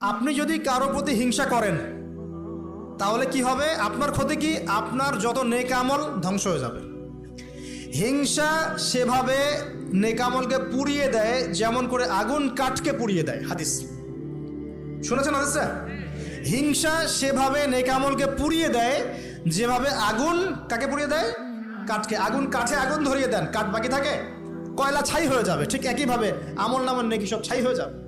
আপনি যদি কারও প্রতি হিংসা করেন, তাহলে কি হবে? আপনার ক্ষতি কি? আপনার যত নেকামল ধ্বংস হয়ে যাবে। হিংসা সেভাবে নেকামলকে পুড়িয়ে দেয়, যেমন করে আগুন কাঠকে পুড়িয়ে দেয়। হাদিস। শুনেছেন হাদিসটা হিংসা সেভাবে নেকামলকে পুড়িয়ে দেয়, যেভাবে আগুন কাকে পুড়িয়ে দেয়? কাঠকে। আগুন কাঠে আগুন ধরিয়ে দেন। কাঠ বাকি থাকে? কয়লা ছাই হয়ে যাবে। ঠিক একইভাবে আমল নামন নেকি সব ছাই হয়ে যাবে।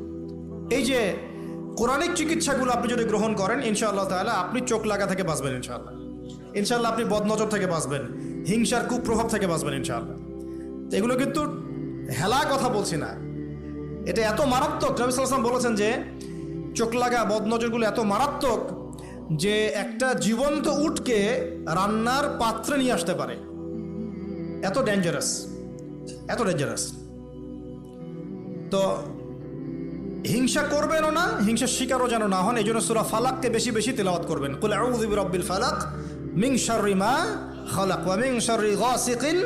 এই যে কোরআনিক চিকিৎসাগুলো আপনি যদি গ্রহণ করেন, ইনশাআল্লাহ তাহলে আপনি চোখ লাগা থেকে বাঁচবেন, ইনশাআল্লাহ। ইনশাআল্লাহ আপনি বদনজর থেকে বাঁচবেন, হিংসার কুপ্রভাব থেকে বাঁচবেন, ইনশাআল্লাহ। তো এগুলো কিন্তু হেলা কথা বলছি না। এটা এত মারাত্মক, নবী সাল্লাম বলেছেন যে চোখ লাগা, বদনজরগুলো এত মারাত্মক যে একটা জীবন্ত উটকে রান্নার পাত্রে নিয়ে আসতে পারে। এত ডেঞ্জারাস এত ডেঞ্জারাস তো হিংসা করবেনও না, হিংসার শিকারও যেন না হন এই জন্য সুরা ফালাককে বেশি বেশি তেলাওয়াত করবেন। কুল আউযু বিরাব্বিল ফালাক শাররি মা খালাক ওয়া মিন শাররি গাসিকিন